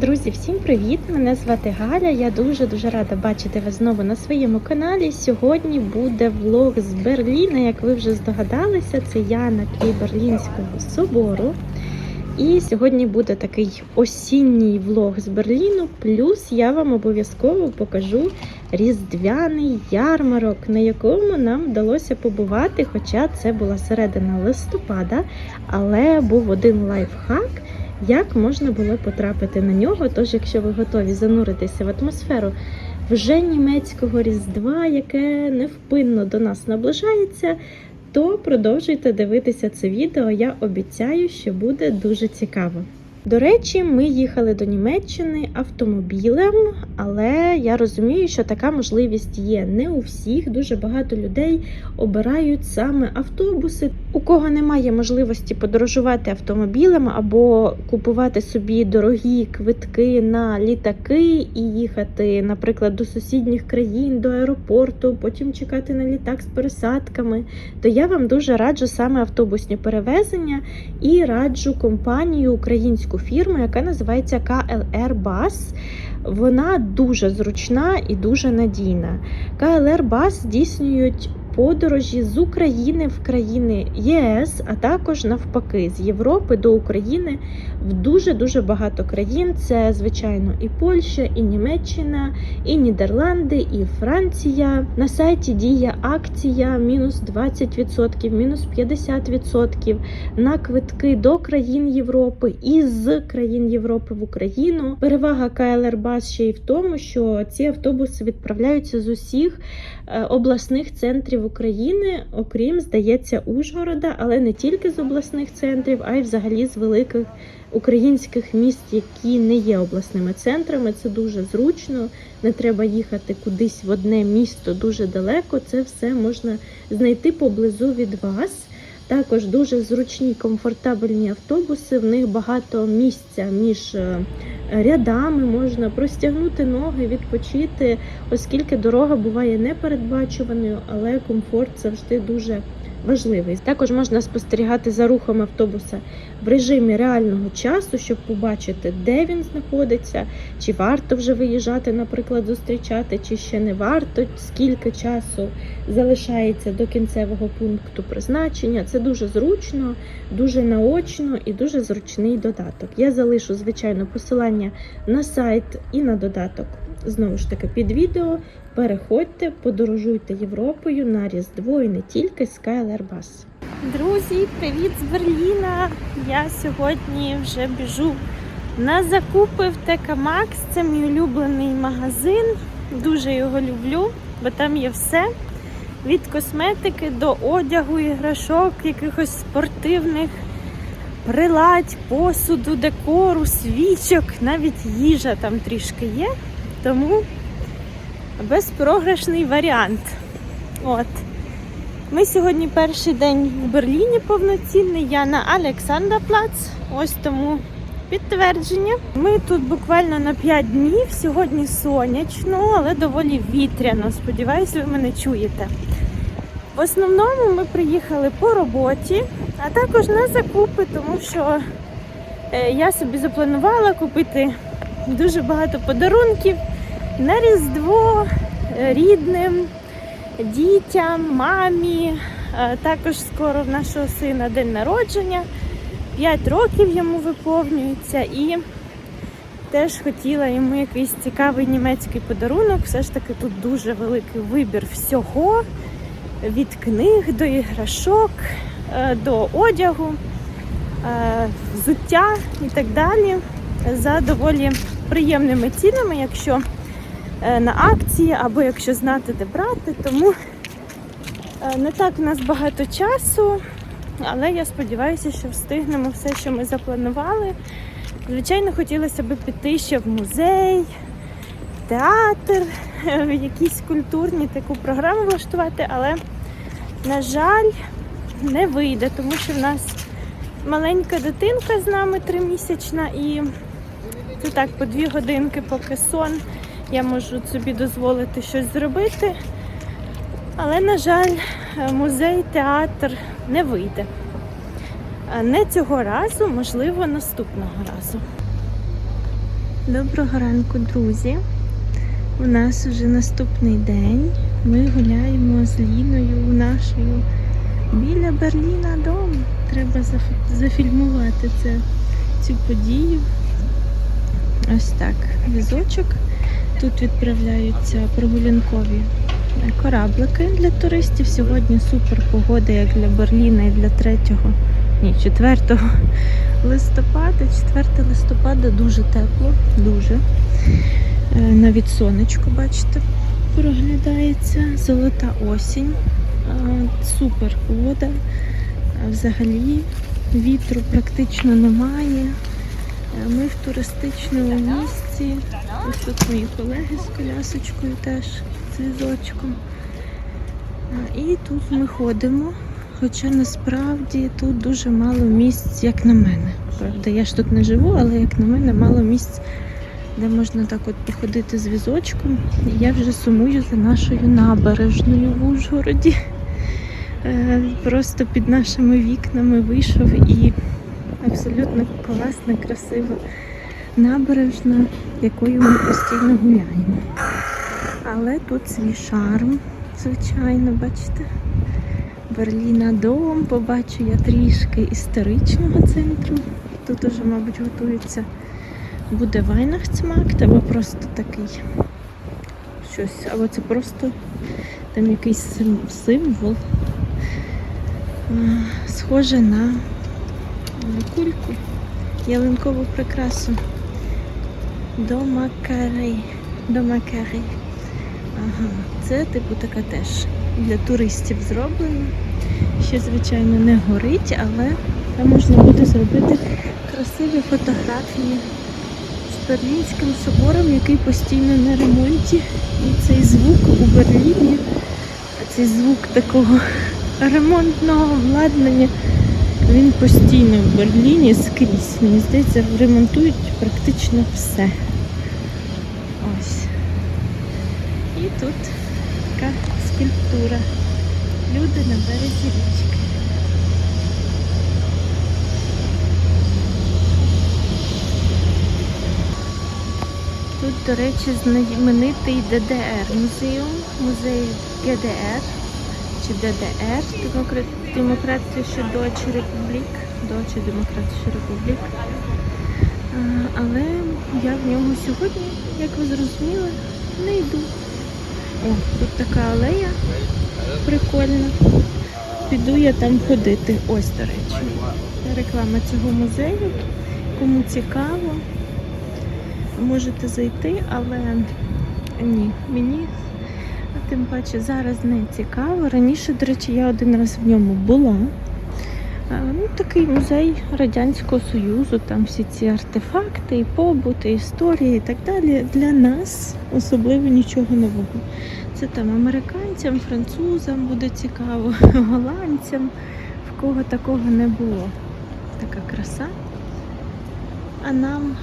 Друзі, всім привіт! Мене звати Галя. Я дуже-дуже рада бачити вас знову на своєму каналі. Сьогодні буде влог з Берліна. Як ви вже здогадалися, це я на тлі Берлінського собору. І сьогодні буде такий осінній влог з Берліну. Плюс я вам обов'язково покажу різдвяний ярмарок, на якому нам вдалося побувати. Хоча це була середина листопада, але був один лайфхак як можна було потрапити на нього. Тож, якщо ви готові зануритися в атмосферу вже німецького різдва, яке невпинно до нас наближається, то продовжуйте дивитися це відео. Я обіцяю, що буде дуже цікаво. До речі, ми їхали до Німеччини автомобілем, але я розумію, що така можливість є не у всіх. Дуже багато людей обирають саме автобуси. У кого немає можливості подорожувати автомобілем або купувати собі дорогі квитки на літаки і їхати, наприклад, до сусідніх країн, до аеропорту, потім чекати на літак з пересадками, то я вам дуже раджу саме автобусні перевезення і раджу компанію українську фірму, яка називається KLR Bus. Вона дуже зручна і дуже надійна. KLR Bus здійснюють подорожі з України в країни ЄС, а також навпаки з Європи до України в дуже дуже багато країн. Це звичайно і Польща, і Німеччина, і Нідерланди, і Франція. На сайті діє акція мінус 20%, мінус 50% на квитки до країн Європи і з країн Європи в Україну. Перевага КЛР Бас ще й в тому, що ці автобуси відправляються з усіх обласних центрів України, окрім, здається, Ужгорода, але не тільки з обласних центрів, а й взагалі з великих українських міст, які не є обласними центрами. Це дуже зручно. Не треба їхати кудись в одне місто дуже далеко. Це все можна знайти поблизу від вас. Також дуже зручні, комфортабельні автобуси. В них багато місця між е, рядами, можна простягнути ноги, відпочити, оскільки дорога буває непередбачуваною, але комфорт завжди дуже важливий. Також можна спостерігати за рухом автобуса в режимі реального часу, щоб побачити, де він знаходиться, чи варто вже виїжджати, наприклад, зустрічати, чи ще не варто, скільки часу залишається до кінцевого пункту призначення. Це дуже зручно, дуже наочно і дуже зручний додаток. Я залишу, звичайно, посилання на сайт і на додаток. Знову ж таки, під відео переходьте, подорожуйте Європою на Різдво і не тільки з KLR Bus. Друзі, привіт з Берліна! Я сьогодні вже біжу на закупи в ТК Макс. Це мій улюблений магазин. Дуже його люблю, бо там є все. Від косметики до одягу, іграшок, якихось спортивних приладь, посуду, декору, свічок, навіть їжа там трішки є. Тому безпрограшний варіант. От. Ми сьогодні перший день в Берліні повноцінний. Я на Олександрплац. Ось тому підтвердження. Ми тут буквально на 5 днів. Сьогодні сонячно, але доволі вітряно. Сподіваюся, ви мене чуєте. В основному ми приїхали по роботі, а також на закупи, тому що е, я собі запланувала купити дуже багато подарунків на Різдво е, рідним, дітям, мамі. Е, Також скоро в нашого сина день народження. 5 років йому виповнюється і теж хотіла йому якийсь цікавий німецький подарунок. Все ж таки тут дуже великий вибір всього. Від книг до іграшок, е, до одягу, взуття і так далі. За доволі приємними цінами, якщо е, на акції або якщо знати, де брати. Тому е, не так у нас багато часу, але я сподіваюся, що встигнемо все, що ми запланували. Звичайно, хотілося б піти ще в музей, театр, в якісь культурні таку програму влаштувати, але, на жаль, не вийде, тому що в нас маленька дитинка з нами тримісячна і це так по дві годинки, поки сон. Я можу собі дозволити щось зробити. Але, на жаль, музей, театр не вийде. Не цього разу, можливо, наступного разу. Доброго ранку, друзі. У нас вже наступний день. Ми гуляємо з Ліною нашою біля Берліна дом. Треба зафільмувати це, цю подію. Ось так. Візочок. Тут відправляються прогулянкові кораблики для туристів. Сьогодні супер погода, як для Берліна і для 3, ні, 4 листопада. 4 листопада дуже тепло, дуже. Е, Навіть сонечко, бачите, проглядається. Золота осінь. Е, Супер погода. Взагалі вітру практично немає. Е, Ми в туристичному місці. Ось тут мої колеги з колясочкою теж з візочком. І тут ми ходимо. Хоча насправді тут дуже мало місць, як на мене. Правда, я ж тут не живу, але як на мене, мало місць, де можна так от походити з візочком. І я вже сумую за нашою набережною в Ужгороді. Е, Просто під нашими вікнами вийшов і абсолютно класна, красива набережна, якою ми постійно гуляємо. Але тут свій шарм, звичайно, бачите. Берліна дом, побачу я трішки історичного центру. Тут уже, мабуть, готується буде Weihnachtsmarkt, або просто такий щось, або це просто там якийсь символ. Схоже на кульку, ялинкову прикрасу. Домакарей. Домакарей. Ага, це типу така теж для туристів зроблена. Ще, звичайно, не горить, але там можна буде зробити красиві фотографії з Берлінським собором, який постійно на ремонті. І цей звук у Берліні, цей звук такого ремонтного обладнання, він постійно в Берліні скрізь. Мені здається, ремонтують практично все. Ось. І тут така скульптура. Люди на березі річки. Тут, до речі, знаменитий ДДР музеум, музей ГДР чи ДДР, Демокра- Демократична Дочі Републік, Дочі Демократична Републік. Але я в нього сьогодні, як ви зрозуміли, не йду. О, тут така алея прикольна. Піду я там ходити. Ось, до речі. Реклама цього музею. Кому цікаво, можете зайти, але ні, мені тим паче зараз не цікаво. Раніше, до речі, я один раз в ньому була. Ну, такий музей Радянського Союзу, там всі ці артефакти, і побут, і історії і так далі. Для нас особливо нічого нового. Це там американцям, французам буде цікаво, голландцям, в кого такого не було. Така краса. А нам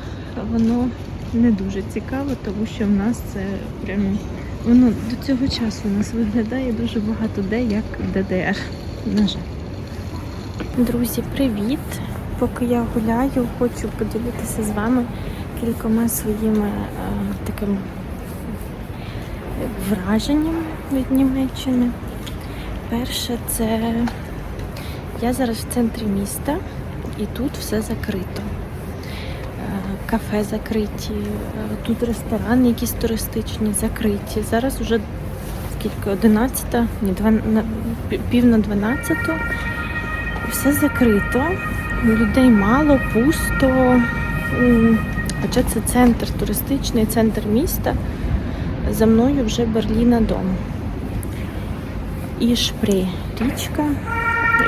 воно не дуже цікаво, тому що в нас це прямо воно до цього часу у нас виглядає дуже багато де як ДДР. На жаль. Друзі, привіт! Поки я гуляю, хочу поділитися з вами кількома своїми е, такими враженнями від Німеччини. Перше, це я зараз в центрі міста і тут все закрито. Е, Кафе закриті, е, тут ресторани якісь туристичні закриті. Зараз вже скільки? 11, ні, 12, на- пів на 12. Все закрито, людей мало, пусто. Хоча це центр туристичний, центр міста. За мною вже Берліна дом. І Шпрі річка.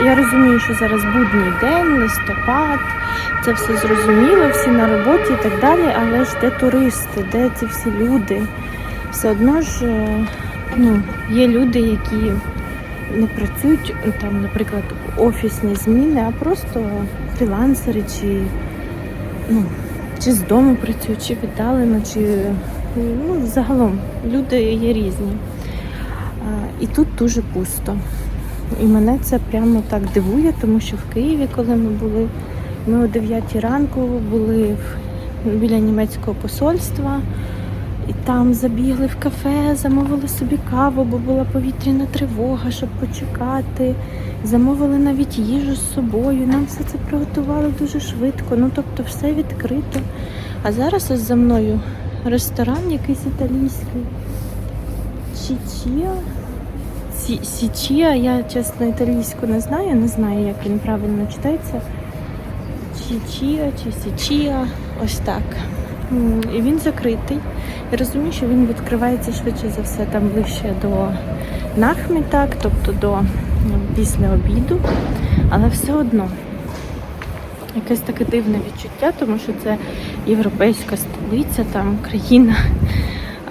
Я розумію, що зараз будній день, листопад, це все зрозуміло, всі на роботі і так далі, але ж де туристи, де ці всі люди? Все одно ж е, ну, є люди, які не працюють там, наприклад, офісні зміни, а просто фрілансери чи, ну, чи з дому працюють, чи віддалено, чи ну, загалом люди є різні. І тут дуже пусто. І мене це прямо так дивує, тому що в Києві, коли ми були, ми о 9 ранку були біля німецького посольства. І там забігли в кафе, замовили собі каву, бо була повітряна тривога, щоб почекати. Замовили навіть їжу з собою. Нам все це приготували дуже швидко. Ну тобто все відкрито. А зараз ось за мною ресторан якийсь італійський. Чічія. Січія, я чесно італійську не знаю, не знаю, як він правильно читається. Чічія чи Січія, ось так. І він закритий. Я розумію, що він відкривається швидше за все там ближче до нахмітак, тобто до після обіду. Але все одно якесь таке дивне відчуття, тому що це європейська столиця, там країна,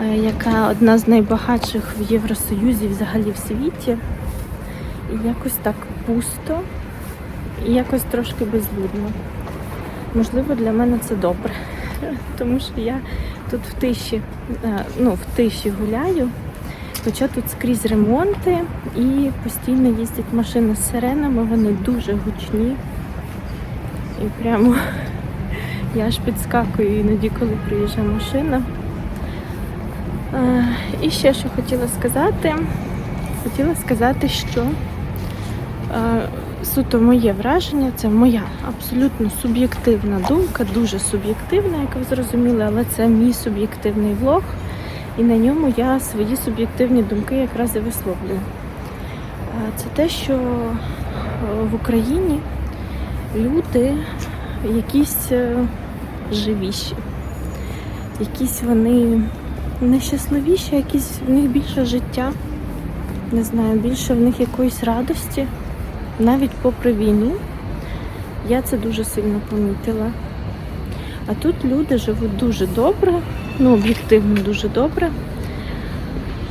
е, яка одна з найбагатших в Євросоюзі взагалі в світі. І якось так пусто і якось трошки безлюдно. Можливо, для мене це добре, тому що я тут в тиші, е, ну, в тиші гуляю, хоча тут скрізь ремонти і постійно їздять машини з сиренами, вони дуже гучні. І прямо я аж підскакую іноді, коли приїжджає машина. Е, І ще що хотіла сказати. Хотіла сказати, що е, суто моє враження, це моя абсолютно суб'єктивна думка, дуже суб'єктивна, як ви зрозуміли, але це мій суб'єктивний влог, і на ньому я свої суб'єктивні думки якраз і висловлюю. Це те, що е, в Україні люди якісь е, живіші, якісь вони нещасливіші, якісь в них більше життя, не знаю, більше в них якоїсь радості навіть попри війну, я це дуже сильно помітила. А тут люди живуть дуже добре, ну, об'єктивно дуже добре.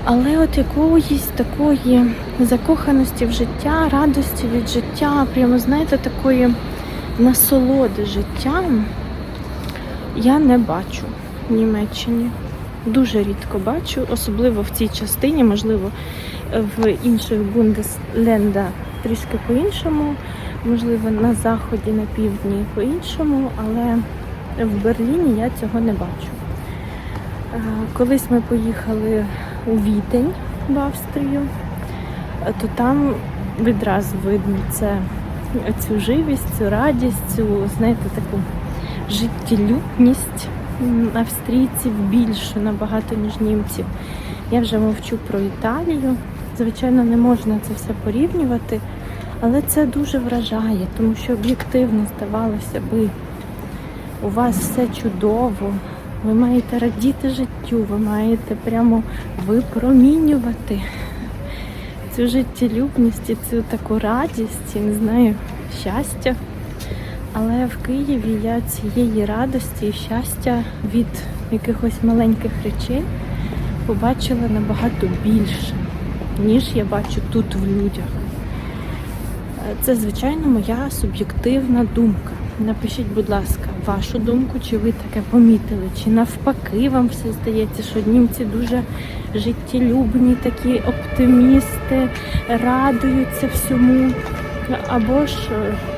Але от якоїсь такої закоханості в життя, радості від життя, прямо, знаєте, такої насолоди життям я не бачу в Німеччині. Дуже рідко бачу, особливо в цій частині, можливо, в інших бундесленда трішки по-іншому, можливо, на заході, на півдні по-іншому, але в Берліні я цього не бачу. Е, Колись ми поїхали у Відень в Австрію, то там відразу видно це цю живість, цю радість, цю, знаєте, таку життєлюбність австрійців більше набагато, ніж німців. Я вже мовчу про Італію. Звичайно, не можна це все порівнювати, але це дуже вражає, тому що об'єктивно здавалося би, у вас все чудово, ви маєте радіти життю, ви маєте прямо випромінювати цю життєлюбність і цю таку радість, і, не знаю, щастя. Але в Києві я цієї радості і щастя від якихось маленьких речей побачила набагато більше, ніж я бачу тут в людях. Це, звичайно, моя суб'єктивна думка. Напишіть, будь ласка, вашу думку, чи ви таке помітили, чи навпаки вам все здається, що німці дуже життєлюбні, такі оптимісти, радуються всьому. Або ж,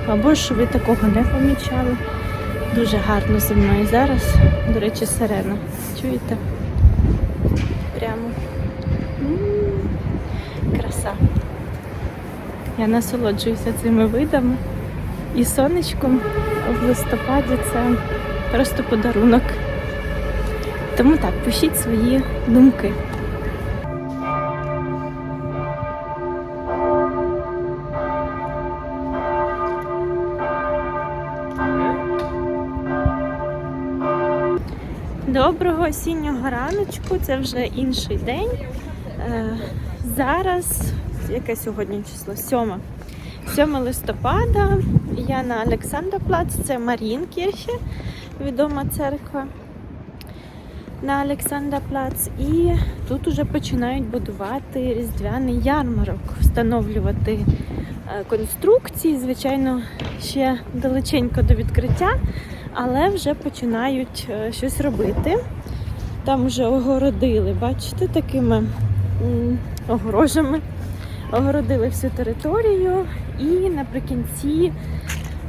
або ж ви такого не помічали. Дуже гарно зі мною зараз. До речі, сирена. Чуєте? Прямо. Краса. Я насолоджуюся цими видами. І сонечком в листопаді це просто подарунок. Тому так, пишіть свої думки. Доброго осіннього раночку, це вже інший день. Е, зараз, яке сьогодні число? 7. 7 листопада. Я на Олександрплац, це Марінкірхе, відома церква на Олександрплац. І тут уже починають будувати різдвяний ярмарок, встановлювати е, конструкції. Звичайно, ще далеченько до відкриття, але вже починають е, щось робити. Там вже огородили, бачите, такими огорожами огородили всю територію і наприкінці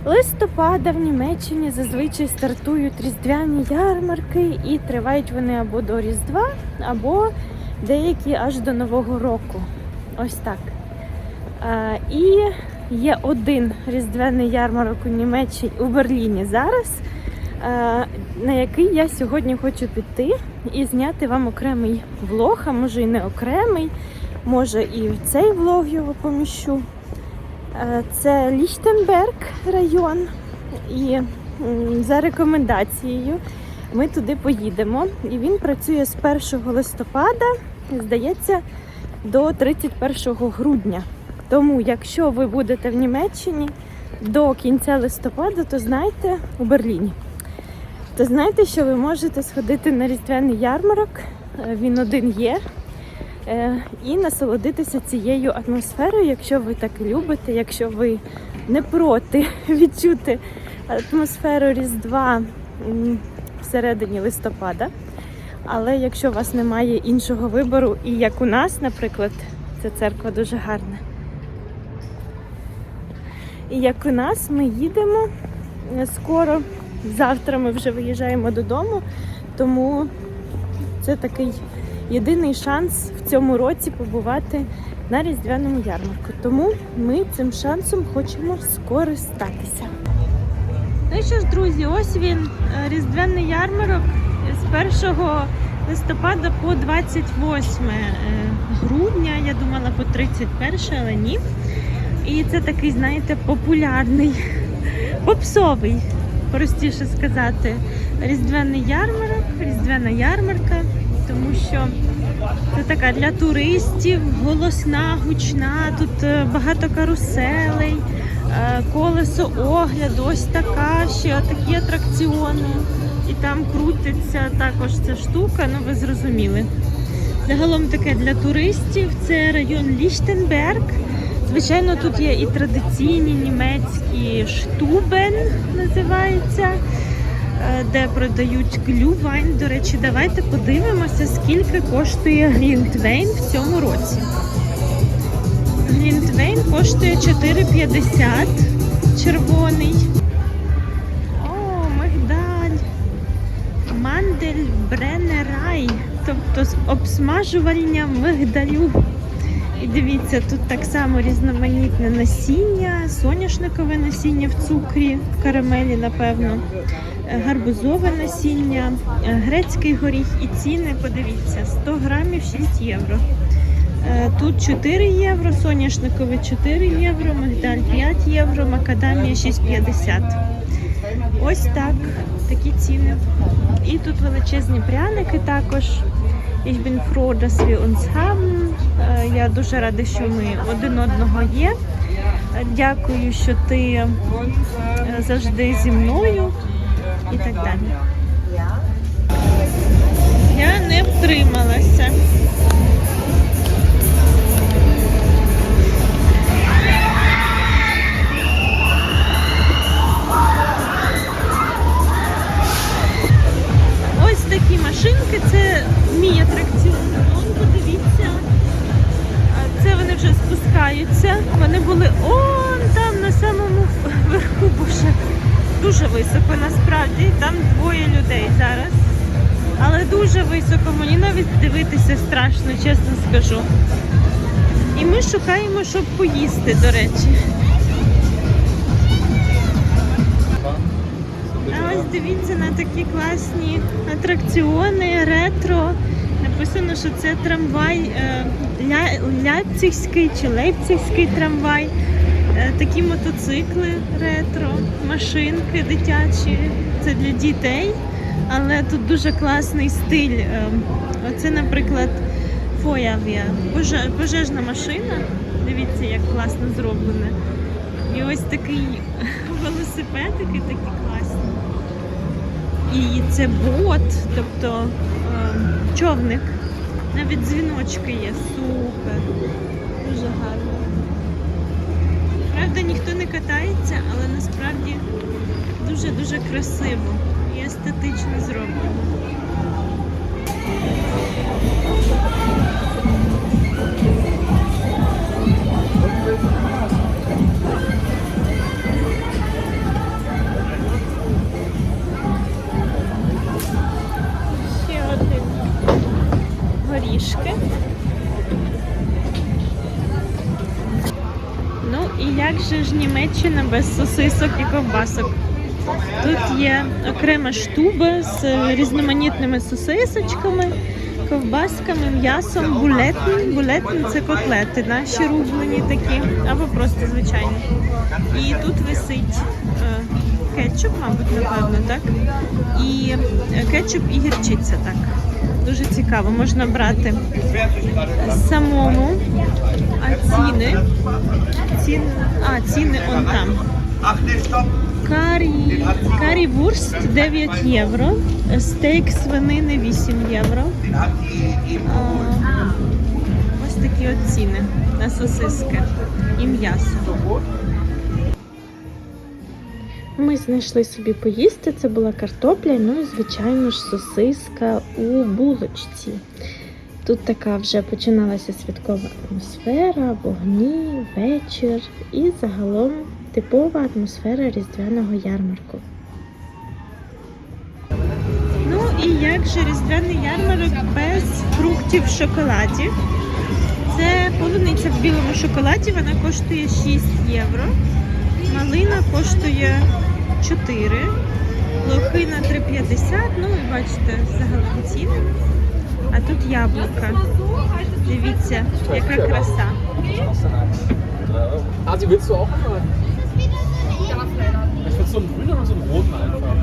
листопада в Німеччині зазвичай стартують різдвяні ярмарки і тривають вони або до Різдва, або деякі аж до Нового року. Ось так. А, і є один різдвяний ярмарок у Німеччині у Берліні зараз, на який я сьогодні хочу піти і зняти вам окремий влог, а може і не окремий, може і в цей влог його поміщу. Е, Це Ліхтенберг район, і за рекомендацією ми туди поїдемо. І він працює з 1 листопада, здається, до 31 грудня. Тому, якщо ви будете в Німеччині до кінця листопада, то знайте у Берліні. То знайте, що ви можете сходити на різдвяний ярмарок. Е, Він один є. Е, і насолодитися цією атмосферою, якщо ви так любите, якщо ви не проти відчути атмосферу Різдва всередині листопада. Але якщо у вас немає іншого вибору, і як у нас, наприклад, ця церква дуже гарна. І як у нас, ми їдемо е, скоро. Завтра ми вже виїжджаємо додому, тому це такий єдиний шанс в цьому році побувати на різдвяному ярмарку. Тому ми цим шансом хочемо скористатися. Ну що ж, друзі, ось він е, різдвяний ярмарок з 1 листопада по 28 е, грудня. Я думала по 31, але ні. І це такий, знаєте, популярний, попсовий, простіше сказати, різдвяний ярмарок, різдвяна ярмарка тому що це така для туристів, голосна, гучна, тут е, багато каруселей, е, колесо огляду, ось така ще такі атракціони. І там крутиться також ця штука, ну ви зрозуміли. Загалом таке для туристів, це район Ліхтенберг. Звичайно, тут є і традиційні німецькі штубен, називається е, де продають глювайн. До речі, давайте подивимося, скільки коштує Глінтвейн в цьому році. Глінтвейн коштує 4,50 червоний. О, мигдаль. Мандель Бренерай. Тобто обсмажування мигдалю. І дивіться, тут так само різноманітне насіння, соняшникове насіння в цукрі, в карамелі, напевно, е, гарбузове насіння, е, грецький горіх і ціни, подивіться, 100 грамів 6 євро. Е, Тут 4 євро, соняшникове 4 євро, мигдаль 5 євро, макадамія 6,50. Ось так, такі ціни. І тут величезні пряники також. Ich bin froh, dass wir uns haben. Я дуже рада, що ми один одного є. Дякую, що ти е, завжди зі мною і так далі. Я не втрималася. Дивитися страшно, чесно скажу. І ми шукаємо, щоб поїсти, до речі. А ось дивіться на такі класні атракціони, ретро. Написано, що це трамвай е, ля, ляпцівський чи лейпцівський трамвай. Е, Такі мотоцикли ретро, машинки дитячі. Це для дітей, але тут дуже класний стиль. Е, Оце, наприклад, Фоявія, поже- пожежна машина. Дивіться, як класно зроблене. І ось такий велосипедики такі класні. І це бот, тобто ем, човник. Навіть дзвіночки є. Супер. Дуже гарно. Правда, ніхто не катається, але насправді дуже-дуже красиво і естетично зроблено. Ще один горішки. Ну і як же ж Німеччина без сосисок і ковбасок? Тут є окрема штуба з різноманітними сосисочками, ковбасками, м'ясом, булетн. Булетн це котлети, наші рублені такі, або просто звичайні. І тут висить е, кетчуп, мабуть, напевно, так? І е, кетчуп і гірчиця, так. Дуже цікаво, можна брати самому. А ціни? Цін... А, ціни он там. Карі, карі вурст 9 євро, стейк свинини 8 євро. А, ось такі от ціни на сосиски і м'ясо. Ми знайшли собі поїсти. Це була картопля, ну і звичайно ж сосиска у булочці. Тут така вже починалася святкова атмосфера, вогні, вечір і загалом типова атмосфера різдвяного ярмарку. Ну і як же різдвяний ярмарок без фруктів в шоколаді? Це полуниця в білому шоколаді, вона коштує 6 євро. Малина коштує 4, лохина 3,50, ну і бачите, загалом ціни. А тут яблука. Дивіться, яка краса. Ich würde so einen grünen oder so einen roten einfach.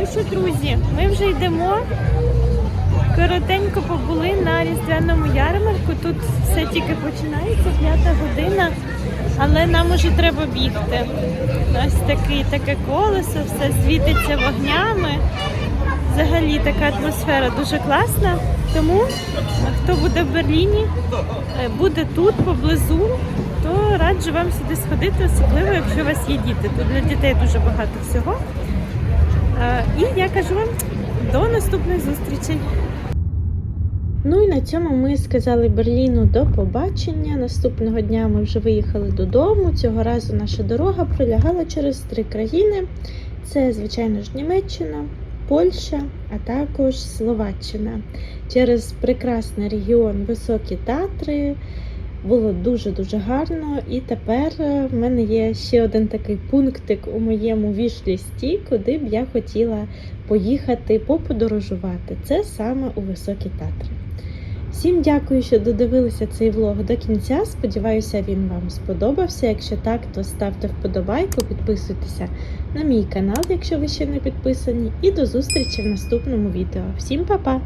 Ну що, друзі, ми вже йдемо. Коротенько побули на різдвяному ярмарку. Тут все тільки починається, п'ята година, але нам уже треба бігти. Ось такий, таке колесо, все світиться вогнями. Взагалі така атмосфера дуже класна. Тому хто буде в Берліні, е, буде тут поблизу, то раджу вам сюди сходити, особливо якщо у вас є діти. Тут для дітей дуже багато всього. Е, І я кажу вам до наступних зустрічей. Ну і на цьому ми сказали Берліну до побачення. Наступного дня ми вже виїхали додому. Цього разу наша дорога пролягала через три країни: це, звичайно ж, Німеччина, Польща, а також Словаччина. Через прекрасний регіон Високі Татри. Було дуже-дуже гарно, і тепер е, в мене є ще один такий пунктик у моєму вішлісті, куди б я хотіла поїхати поподорожувати. Це саме у Високі Татри. Всім дякую, що додивилися цей влог до кінця. Сподіваюся, він вам сподобався. Якщо так, то ставте вподобайку, підписуйтеся на мій канал, якщо ви ще не підписані. І до зустрічі в наступному відео. Всім па-па!